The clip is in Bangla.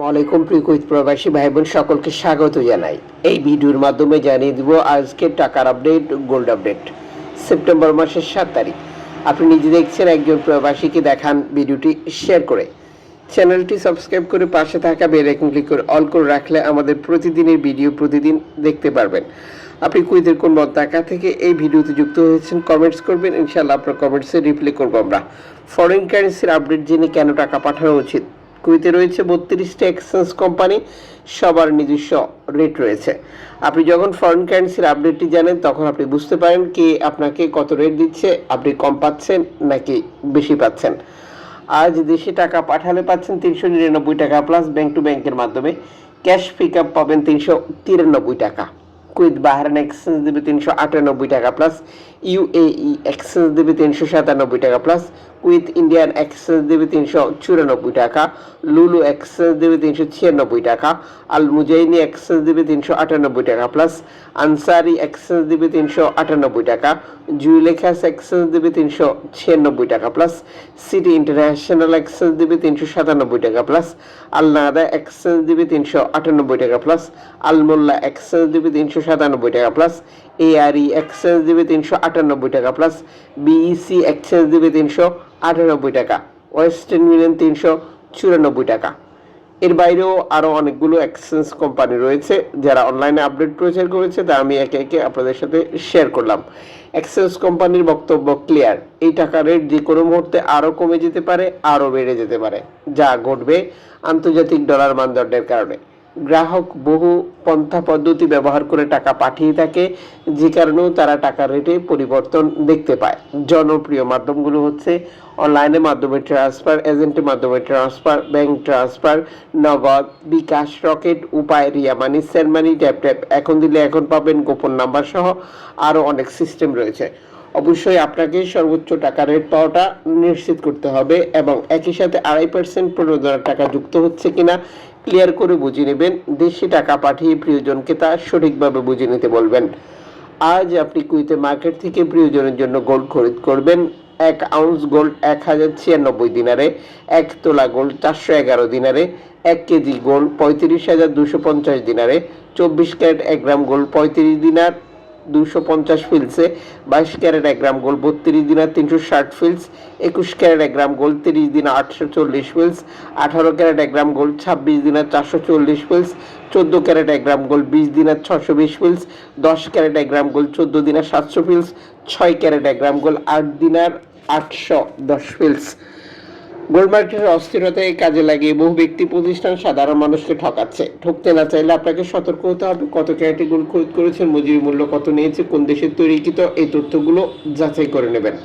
ওয়ালাইকুম প্রিয় কুইত প্রবাসী ভাই বোন সকলকে স্বাগত জানাই। এই ভিডিওর মাধ্যমে জানিয়ে দিব আজকে টাকার আপডেট গোল্ড আপডেট সেপ্টেম্বর মাসের সাত তারিখ। আপনি নিজে দেখছেন, একজন প্রবাসীকে দেখান ভিডিওটি শেয়ার করে। চ্যানেলটি সাবস্ক্রাইব করে পাশে থাকা বেল ক্লিক করে অল করে রাখলে আমাদের প্রতিদিনের ভিডিও প্রতিদিন দেখতে পারবেন। আপনি কুইতের কোন মন্তাকা থেকে এই ভিডিওতে যুক্ত হয়েছেন কমেন্টস করবেন। ইনশাআল্লাহ আপনার কমেন্টসে রিপ্লাই করব আমরা। ফরেন কারেন্সির আপডেট জেনে কেন টাকা পাঠানো উচিত? কুইতে রয়েছে বত্রিশটা এক্সচেঞ্জ কোম্পানি, সবার নিজস্ব রেট রয়েছে। আপনি যখন ফরেন কারেন্সির আপডেটটি জানেন, তখন আপনি বুঝতে পারেন কি আপনাকে কত রেট দিচ্ছে, আপনি কম পাচ্ছেন নাকি বেশি পাচ্ছেন। আজ দেশে টাকা পাঠালে পাচ্ছেন তিনশো নিরানব্বই টাকা প্লাস ব্যাংক টু ব্যাংকের মাধ্যমে ক্যাশ পিক আপ পাবেন তিনশো তিরানব্বই টাকা। কুইত বাহারান এক্সচেঞ্জ দেবে তিনশো আটানব্বই টাকা প্লাস ইউএই এক্সচেঞ্জ দেবে তিনশো সাতানব্বই টাকা প্লাস কুইত ইন্ডিয়ান এক্সচেঞ্জ দেবে তিনশো চুরানব্বই টাকা লুলু এক্সচেঞ্জ দেবে তিনশো ছিয়ানব্বই টাকা আল মুজাইনি এক্সচেঞ্জ দেবে তিনশো আটানব্বই টাকা প্লাস আনসারি এক্সচেঞ্জ দেবে তিনশো আটানব্বই টাকা জুইলেখাস এক্সচেঞ্জ দেবে তিনশো ছিয়ানব্বই টাকা প্লাস সিটি ইন্টারন্যাশনাল এক্সচেঞ্জ দেবে তিনশো সাতানব্বই টাকা প্লাস আল নাদা এক্সচেঞ্জ দেবে তিনশো আটানব্বই টাকা প্লাস আলমোল্লা এক্সচেঞ্জ দেবে তিনশো সাতানব্বই টাকা প্লাস এআরই এক্সচেঞ্জ দেবে তিনশো আটানব্বই টাকা প্লাস বিইসি এক্সচেঞ্জ দেবে তিনশো আটানব্বই টাকা ওয়েস্টার্ন ইউনিয়ন তিনশো চুরানব্বই টাকা। এর বাইরেও আরও অনেকগুলো এক্সচেঞ্জ কোম্পানি রয়েছে, যারা অনলাইনে আপডেট প্রচার করেছে, তা আমি একে একে আপনাদের সাথে শেয়ার করলাম। এক্সচেঞ্জ কোম্পানির বক্তব্য ক্লিয়ার এই টাকা রেট যে কোনো মুহূর্তে আরও কমে যেতে পারে আরও বেড়ে যেতে পারে, যা ঘটবে আন্তর্জাতিক ডলার মানদণ্ডের কারণে। গ্রাহক বহু পন্থা পদ্ধতি ব্যবহার করে টাকা পাঠিয়ে থাকে, যে কারণেও তারা টাকার রেটে পরিবর্তন দেখতে পায়। জনপ্রিয় মাধ্যমগুলো হচ্ছে অনলাইনের মাধ্যমে ট্রান্সফার, এজেন্টের মাধ্যমে transfer, bank transfer, Nagad, bKash, Rocket, Upay, Ria Money, send money, tap tap. এখন দিলে এখন পাবেন গোপন নাম্বার সহ আরও অনেক সিস্টেম রয়েছে। অবশ্যই আপনাকে সর্বোচ্চ টাকা রেট পাওয়াটা নিশ্চিত করতে হবে এবং একই সাথে আড়াই পার্সেন্ট প্রণোদনার টাকা যুক্ত হচ্ছে কিনা ক্লিয়ার করে বুঝে নেবেন, দেশি টাকা পাঠিয়ে প্রিয়জনকে তা সঠিকভাবে বুঝে নিতে বলবেন। আজ আপনি কুইতে মার্কেট থেকে প্রিয়জনের জন্য গোল্ড খরিদ করবেন। এক আউন্স গোল্ড এক হাজার ছিয়ানব্বই দিনারে, এক তোলা গোল্ড চারশো এগারো দিনারে, এক কেজি গোল্ড পঁয়ত্রিশ হাজার দুশো পঞ্চাশ দিনারে, চব্বিশ ক্যারেট এক গ্রাম গোল্ড পঁয়ত্রিশ দিনার দুশো পঞ্চাশ ফিলসে বাইশ ক্যারেট এক গ্রাম গোল্ড বত্রিশ দিনার তিনশো ষাট ফিলস একুশ ক্যারেট এক গ্রাম গোল্ড তিরিশ দিনা আটশো চল্লিশ ফিলস আঠারো ক্যারেট এক গ্রাম গোল্ড ছাব্বিশ দিনার চারশো চল্লিশ ফিলস চোদ্দ ক্যারেট এক গ্রাম গোল্ড বিশ দিনার ছশো বিশ ফিলস দশ ক্যারেট এক গ্রাম গোল্ড চোদ্দ দিনার সাতশো ফিলস ছয় ক্যারেট এক গ্রাম গোল্ড আট দিনার আটশো দশ ফিলস গোল্ড মার্কেটের অস্থিরতায় কাজে লাগিয়ে বহু ব্যক্তি প্রতিষ্ঠান সাধারণ মানুষকে ঠকাচ্ছে। ঠকতে না চাইলে আপনাকে সতর্ক হতে হবে। কত ক্যারেটে গোল্ড খরিদ করেছেন মজুরি মূল্য কত নিয়েছে, কোন দেশের তৈরিকৃত এই তথ্যগুলো যাচাই করে নেবেন।